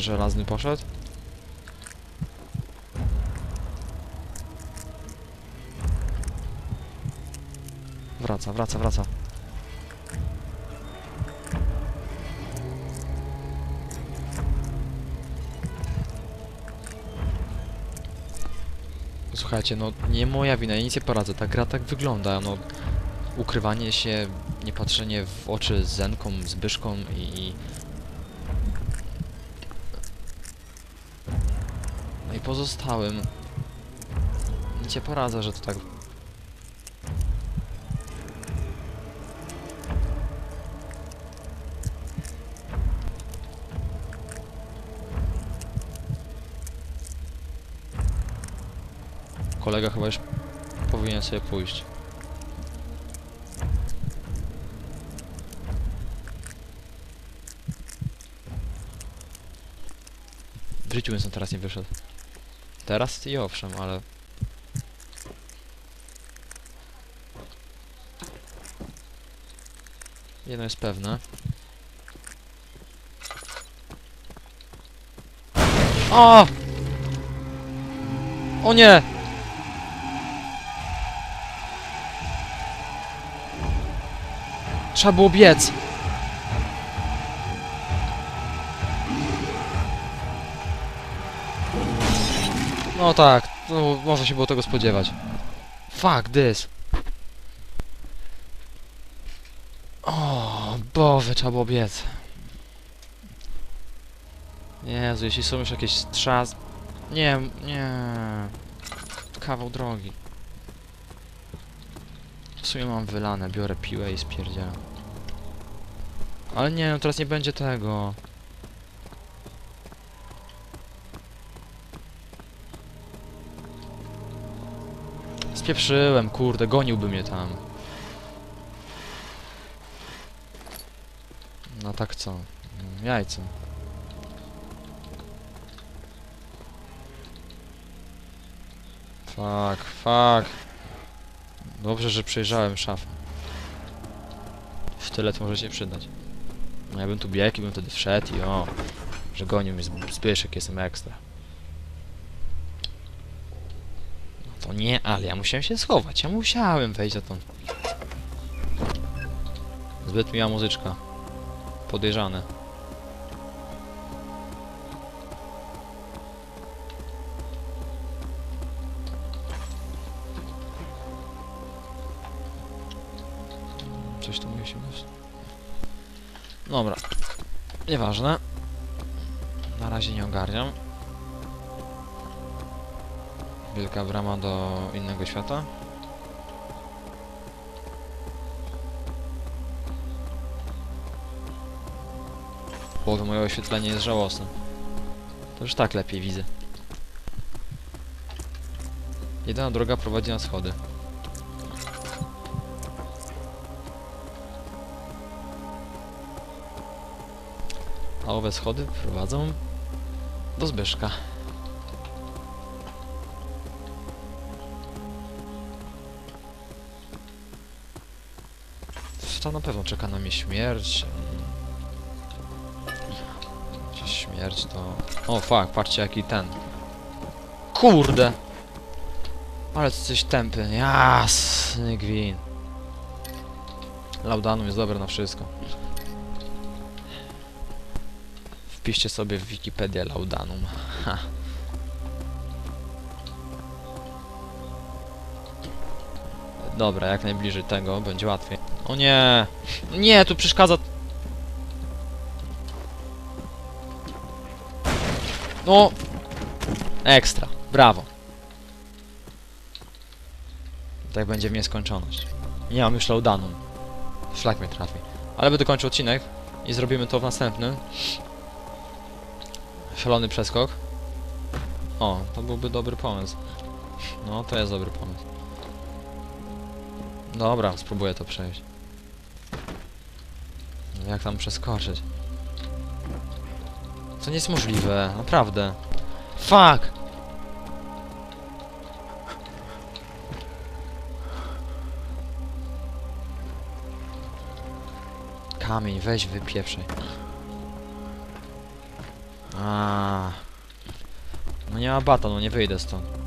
Pancer żelazny poszedł. Wraca, wraca, wraca. Słuchajcie, no nie moja wina, ja nic nie poradzę, ta gra tak wygląda, no ukrywanie się, nie patrzenie w oczy Zenką, Zbyszką i... i... i pozostałym. Nie poradzę, że to tak... Kolega chyba już powinien sobie pójść. W życiu bym teraz nie wyszedł. Teraz i owszem, ale... Jedno jest pewne. O! O nie! Trzeba było biec. No tak, no, można się było tego spodziewać. Fuck this. O, Boże, trzeba było biec. Jezu, jeśli są już jakieś strzas... Nie, nie. Kawał drogi. W sumie mam wylane, biorę piłę i spierdzielam. Ale nie, no teraz nie będzie tego. Spieprzyłem, kurde, goniłby mnie tam. No tak co? Mm, Jajce. Fuck, fuck. Dobrze, że przejrzałem szafę. Sztylet może się przydać. No ja bym tu biegł i bym wtedy wszedł i o, że gonił mnie Zb- Zbyszek, jestem ekstra. No to nie, ale ja musiałem się schować, ja musiałem wejść za tą... Zbyt miła muzyczka. Podejrzane. Coś tu musi być. Dobra. Nieważne. Na razie nie ogarniam. Wielka brama do innego świata. Połowa moje oświetlenie jest żałosne. To już tak lepiej widzę. Jedyna droga prowadzi na schody. A owe schody prowadzą do Zbyszka. To na pewno czeka na mnie śmierć. Gdzieś śmierć to... O fuck, patrzcie jaki ten. Kurde! Ale coś tępy. Jasny gwin. Laudanum jest dobre na wszystko. Wpiszcie sobie w Wikipedię Laudanum. Ha. Dobra, jak najbliżej tego będzie łatwiej. O nie! Nie, tu przeszkadza... No! Ekstra, brawo. Tak będzie w nieskończoność. Nie mam już Laudanum. Szlak mnie trafi. Ale będę kończył odcinek i zrobimy to w następnym. Szalony przeskok. O, to byłby dobry pomysł. No, to jest dobry pomysł. Dobra, spróbuję to przejść. Jak tam przeskoczyć? To nie jest możliwe, naprawdę. Fuck! Kamień, weź wypieprzaj. A. No nie ma bata, no nie wyjdę stąd.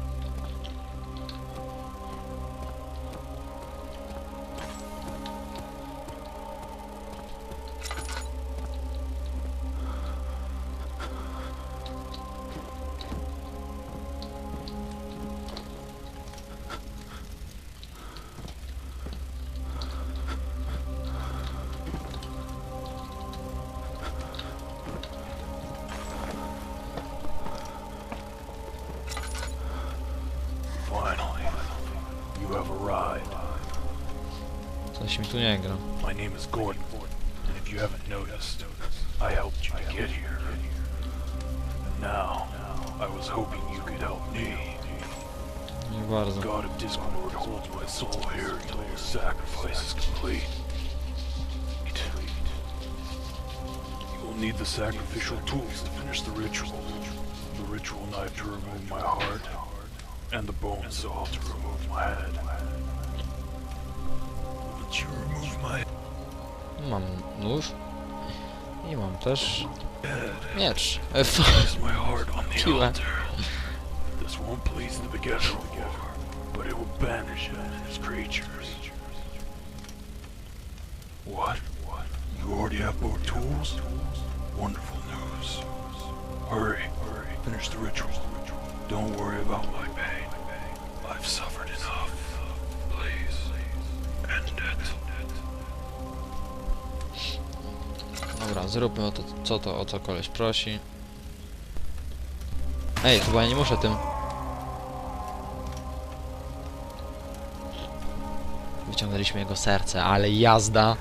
Mi tu nie gra. My name is Gordon, and if you haven't noticed, I helped you to get here. And now, I was hoping you could help me. Nie bardzo. God of Discord holds my soul here until the sacrifice is complete. You will need the sacrificial tools to finish the ritual. The ritual knife to remove my heart, and the bone saw to remove my head. Mam nóż. I mam też head, miecz. F- place my heart on the Kiła. altar. This won't please the begetter of war, but it will banish him and his creatures. What? What? You already have both tools? Wonderful news. Hurry, hurry, finish the ritual. Don't worry about my zróbmy o to, co to, o co koleś prosi. Ej, chyba ja nie muszę tym. Wyciągnęliśmy jego serce, ale jazda.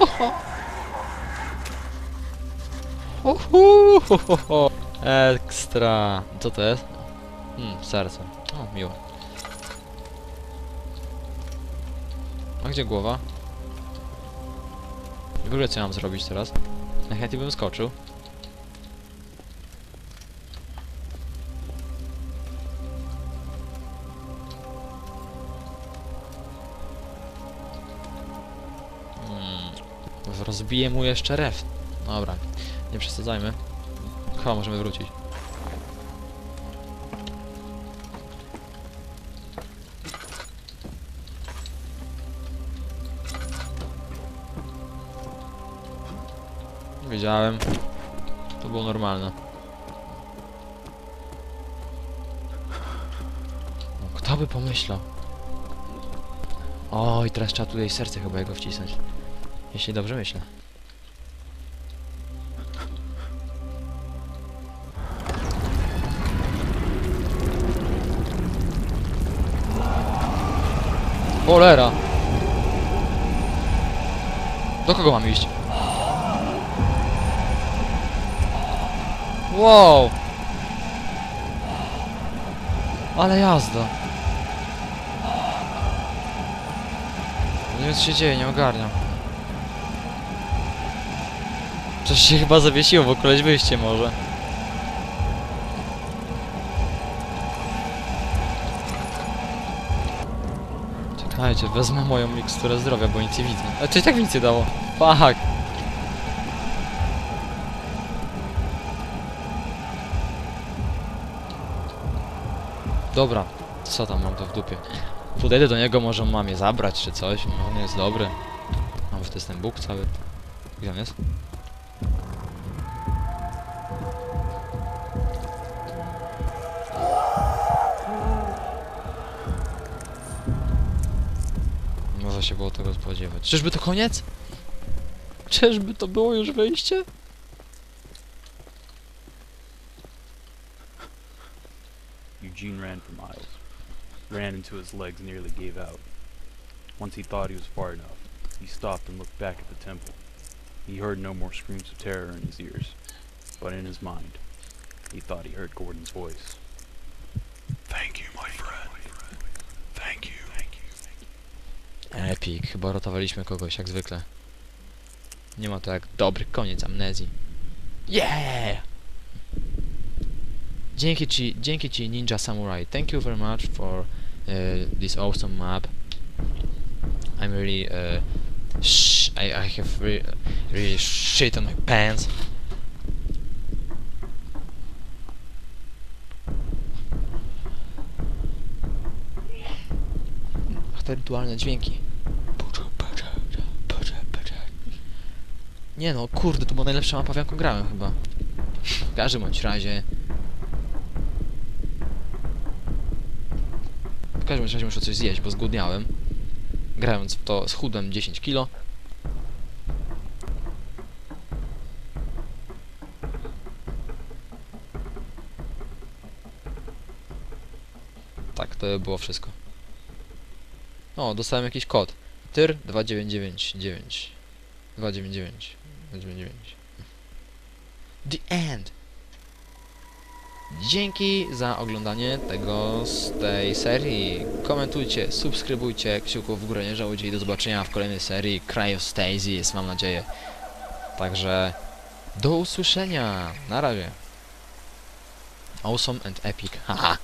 Oho. Uhu, ho, ho, ho. Ekstra. Co to jest? Hmm, serce. O, miło. A gdzie głowa? W ogóle co ja mam zrobić teraz? Najchętniej bym skoczył. Hmm. Rozbiję mu jeszcze ref. Dobra, nie przesadzajmy. Chyba możemy wrócić. Wiedziałem. To było normalne. No, kto by pomyślał? Oj, teraz trzeba tutaj serce chyba jego wcisnąć. Jeśli dobrze myślę. Cholera! Do kogo mam iść? Wow! Ale jazda! Nie wiem co się dzieje, nie ogarniam. Coś się chyba zawiesiło, bo koleś wyjście może. Czekajcie, wezmę moją miksturę zdrowia, bo nic nie widzę. A i tak mi nic nie dało. Fuck! Dobra, co tam mam to w dupie? Podejdę do niego, może on ma mnie zabrać czy coś. No, on jest dobry. Mam w ten Bóg cały. Gdzie on jest? Można się było tego spodziewać. Czyżby to koniec? Czyżby to było już wyjście? Eugene ran for miles. Ran until his legs nearly gave out. Once he thought he was far enough, he stopped and looked back at the temple. He heard no more screams of terror in his ears, but in his mind, he thought he heard Gordon's voice. Thank you, my friend. Thank you. Epic, chyba ratowaliśmy kogoś jak zwykle. Nie ma to jak dobry koniec amnezji. Yeah! Dzięki ci, dzięki ci Ninja Samurai. Thank you very much for uh, this awesome map. I'm really uh, I, I have re really shit on my pants. Ach, te rytualne dźwięki. Nie no, kurde, to była najlepsza mapa, w jaką grałem chyba. W każdym bądź razie... każdym razie muszę coś zjeść, bo zgłodniałem. Grając w to schudłem 10 kilo. Tak, to było wszystko. O, dostałem jakiś kod. TYR 2999. 299. 299. The End. Dzięki za oglądanie tego z tej serii. Komentujcie, subskrybujcie, kciuków w górę nie żałujcie i do zobaczenia w kolejnej serii Cryostasis, mam nadzieję. Także do usłyszenia. Na razie. Awesome and epic. Haha.